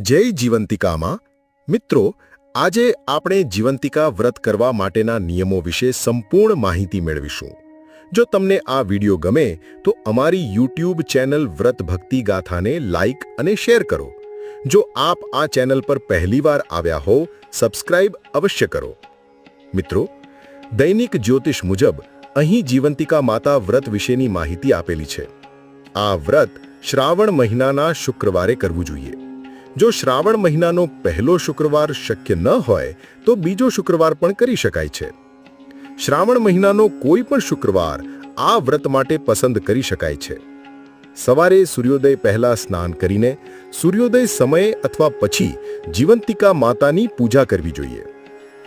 જય જીવંતિકામાં. મિત્રો, આજે આપણે જીવંતિકા વ્રત કરવા માટેના નિયમો વિશે સંપૂર્ણ માહિતી મેળવીશું. જો તમને આ વિડિયો ગમે, તો અમારી યુટ્યુબ ચેનલ વ્રત ભક્તિ ગાથાને લાઇક અને શેર કરો. જો આપ આ ચેનલ પર પહેલીવાર આવ્યા હો, સબસ્ક્રાઇબ અવશ્ય કરો. મિત્રો, દૈનિક જ્યોતિષ મુજબ અહીં જીવંતિકા માતા વ્રત વિશેની માહિતી આપેલી છે. આ વ્રત શ્રાવણ મહિનાના શુક્રવારે કરવું જોઈએ. જો શ્રાવણ મહિનાનો પહેલો શુક્રવાર શક્ય ન હોય, તો બીજો શુક્રવાર પણ કરી શકાય છે. શ્રાવણ મહિનાનો કોઈ પણ શુક્રવાર આ વ્રત માટે પસંદ કરી શકાય છે. સવારે સૂર્યોદય પહેલા સ્નાન કરીને સૂર્યોદય સમયે અથવા પછી જીવંતિકા માતાની પૂજા કરવી જોઈએ.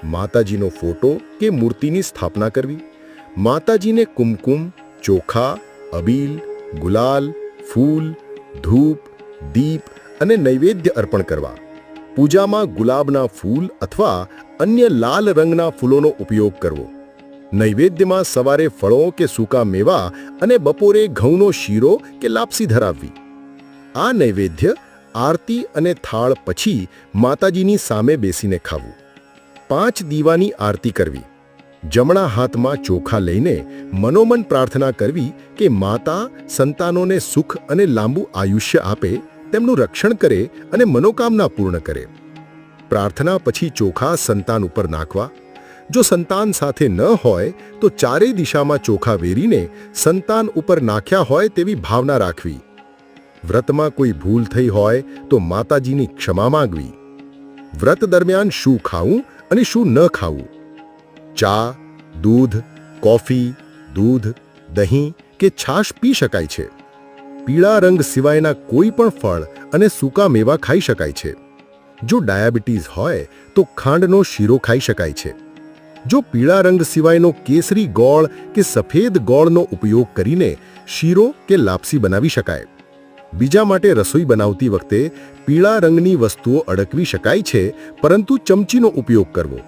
માતાજીનો ફોટો કે મૂર્તિની સ્થાપના કરવી. માતાજીને કુમકુમ, ચોખા, અબીલ, ગુલાલ, ફૂલ, ધૂપ, દીપ અને નૈવેદ્ય અર્પણ કરવા. પૂજામાં ગુલાબના ફૂલ અથવા અન્ય લાલ રંગના ફૂલોનો ઉપયોગ કરવો. નૈવેદ્યમાં સવારે ફળો કે સૂકા મેવા અને બપોરે ઘઉંનો શીરો કે લાપસી ધરાવવી. આ નૈવેદ્ય આરતી અને થાળ પછી માતાજીની સામે બેસીને ખાવું. પાંચ દીવાની આરતી કરવી. જમણા હાથમાં ચોખા લઈને મનોમન પ્રાર્થના કરવી કે માતા સંતાનોને સુખ અને લાંબુ આયુષ્ય આપે તેમનું રક્ષણ કરે અને મનોકામના પૂર્ણ કરે. પ્રાર્થના પછી ચોખા સંતાન ઉપર નાખવા. જો સંતાન સાથે ન હોય, તો ચારેય દિશામાં ચોખા વેરીને સંતાન ઉપર નાખ્યા હોય તેવી ભાવના રાખવી. વ્રતમાં કોઈ ભૂલ થઈ હોય, તો માતાજીની ક્ષમા માંગવી. વ્રત દરમિયાન શું ખાવું અને શું ન ખાવું? ચા, દૂધ, કોફી, દૂધ, દહીં કે છાશ પી શકાય છે? પીળા રંગ સિવાયના કોઈ પણ ફળ અને સૂકા મેવા ખાઈ શકાય છે. જો ડાયાબિટીસ હોય, તો ખાંડનો શીરો ખાઈ શકાય છે. જો પીળા રંગ સિવાયનો કેસરી ગોળ કે સફેદ ગોળનો ઉપયોગ કરીને શીરો કે લાપસી બનાવી શકાય. બીજા માટે રસોઈ બનાવતી વખતે પીળા રંગની વસ્તુઓ અડકવી શકાય છે, પરંતુ ચમચીનો ઉપયોગ કરવો.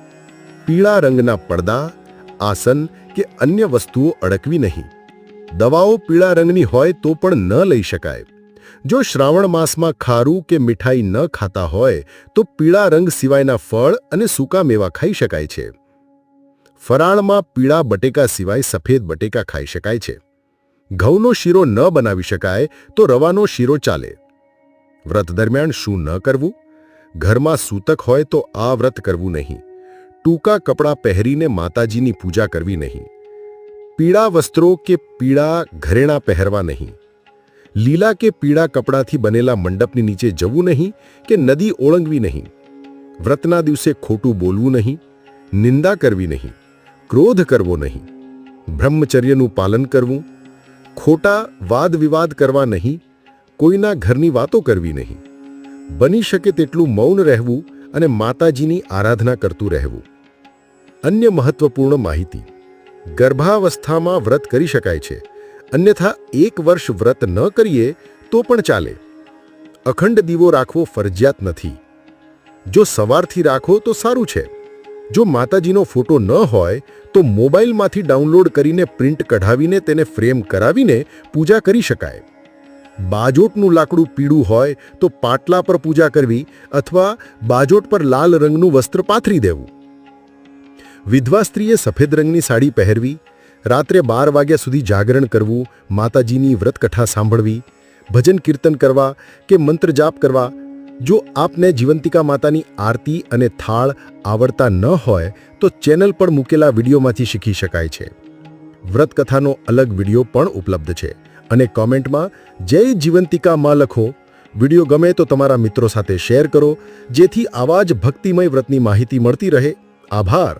પીળા રંગના પડદા, આસન કે અન્ય વસ્તુઓ અડકવી નહીં. દવાઓ પીળા રંગની હોય તો પણ ન લઈ શકાય. જો શ્રાવણ માસમાં ખારું કે મીઠાઈ ન ખાતા હોય, તો પીળા રંગ સિવાયના ફળ અને સૂકા મેવા ખાઈ શકાય છે. ફરાળમાં પીળા બટેકા સિવાય સફેદ બટેકા ખાઈ શકાય છે. ઘઉંનો શીરો ન બનાવી શકાય તો રવાનો શીરો ચાલે. વ્રત દરમિયાન શું ન કરવું? ઘરમાં સૂતક હોય તો આ વ્રત કરવું નહીં. ટૂંકા કપડાં પહેરીને માતાજીની પૂજા કરવી નહીં. પીળા વસ્ત્રો કે પીળા ઘરેણાં પહેરવા નહીં. લીલા કે પીળા કપડાથી બનેલા મંડપની નીચે જવું નહીં કે નદી ઓળંગવી નહીં. વ્રતના દિવસે ખોટું બોલવું નહીં, નિંદા કરવી નહીં, ક્રોધ કરવો નહીં, બ્રહ્મચર્યનું પાલન કરવું, ખોટા વાદ વિવાદ કરવા નહીં, કોઈના ઘરની વાતો કરવી નહીં. બની શકે તેટલું મૌન રહેવું અને માતાજીની આરાધના કરતું રહેવું. અન્ય મહત્વપૂર્ણ માહિતી. ગર્ભાવસ્થામાં વ્રત કરી શકાય છે. અન્યથા, એક વર્ષ વ્રત ન કરીએ તો પણ ચાલે. અખંડ દીવો રાખવો ફરજિયાત નથી. જો સવારથી રાખો તો સારું છે. જો માતાજીનો ફોટો ન હોય, તો મોબાઈલમાંથી ડાઉનલોડ કરીને પ્રિન્ટ કઢાવીને તેને ફ્રેમ કરાવીને પૂજા કરી શકાય. બાજોટનું લાકડું પીળું હોય તો પાટલા પર પૂજા કરવી અથવા બાજોટ પર લાલ રંગનું વસ્ત્ર પાથરી દેવું. વિધવા સ્ત્રીએ સફેદ રંગની સાડી પહેરવી, રાત્રે બાર વાગ્યા સુધી જાગરણ કરવું, માતાજીની વ્રતકથા સાંભળવી, ભજન કીર્તન કરવા કે મંત્ર જાપ કરવા, જો આપને જીવંતિકા માતાની આરતી અને થાળ આવડતા ન હોય, તો ચેનલ પર મૂકેલા વિડીયોમાંથી શીખી શકાય છે. વ્રતકથાનો અલગ વીડિયો પણ ઉપલબ્ધ છે અને કોમેન્ટમાં, જય જીવંતિકા માં લખો. વીડિયો ગમે તો તમારા મિત્રો સાથે શેર કરો, જેથી આવા જ ભક્તિમય વ્રતની માહિતી મળતી રહે. આભાર.